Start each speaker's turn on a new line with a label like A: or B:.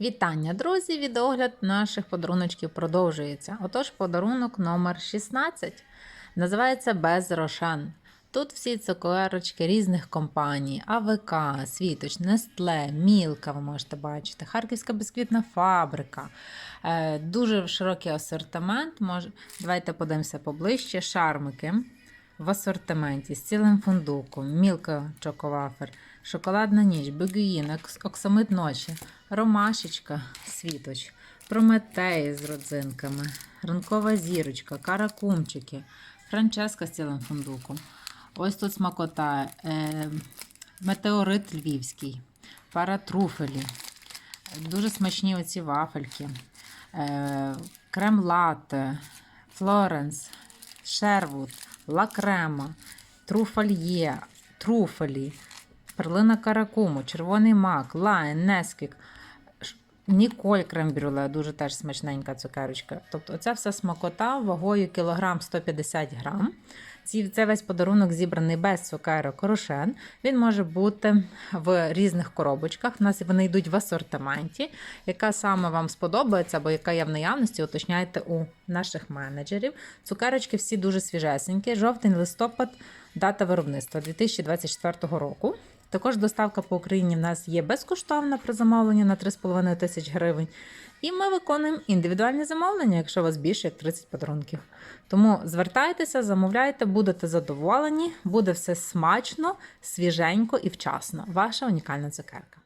A: Вітання, друзі! Відогляд наших подаруночків продовжується. Отож, подарунок номер 16 називається Без Рошен. Тут всі цукерочки різних компаній: АВК, Світоч, Нестле, Мілка, ви можете бачити, Харківська бісквітна фабрика. Е, Дуже широкий асортимент. Давайте подивимося поближче. Шармики в асортименті з цілим фундуком, Мілка Чоковафер, Шоколадна ніч, Бегуїн, Оксамит ночі, Ромашечка, Світоч, Прометеї з родзинками, Ранкова зірочка, Каракумчики, Франческа з цілим фундуком. Ось тут смакота, е, метеорит львівський, пара труфелі, дуже смачні оці вафельки, е, крем латте, Флоренс, Шервуд, Лакрема, Труфальє, Труфелі, Перлина Каракуму, Червоний мак, Лайн, Несквік, Ніколь крем-брюле, дуже теж смачненька цукерочка. Тобто ця вся смакота вагою кілограм 150 грам. Це весь подарунок зібраний без цукерок рошен. Він може бути в різних коробочках. У нас вони йдуть в асортименті. Яка саме вам сподобається, або яка є в наявності, уточняйте у наших менеджерів. Цукерочки всі дуже свіжесенькі. Жовтень, листопад, дата виробництва 2024 року. Також доставка по Україні в нас є безкоштовна при замовленні на 3,5 тисяч гривень. І ми виконуємо індивідуальні замовлення, якщо у вас більше як 30 подарунків. Тому звертайтеся, замовляйте, будете задоволені, буде все смачно, свіженько і вчасно. Ваша унікальна цукерка.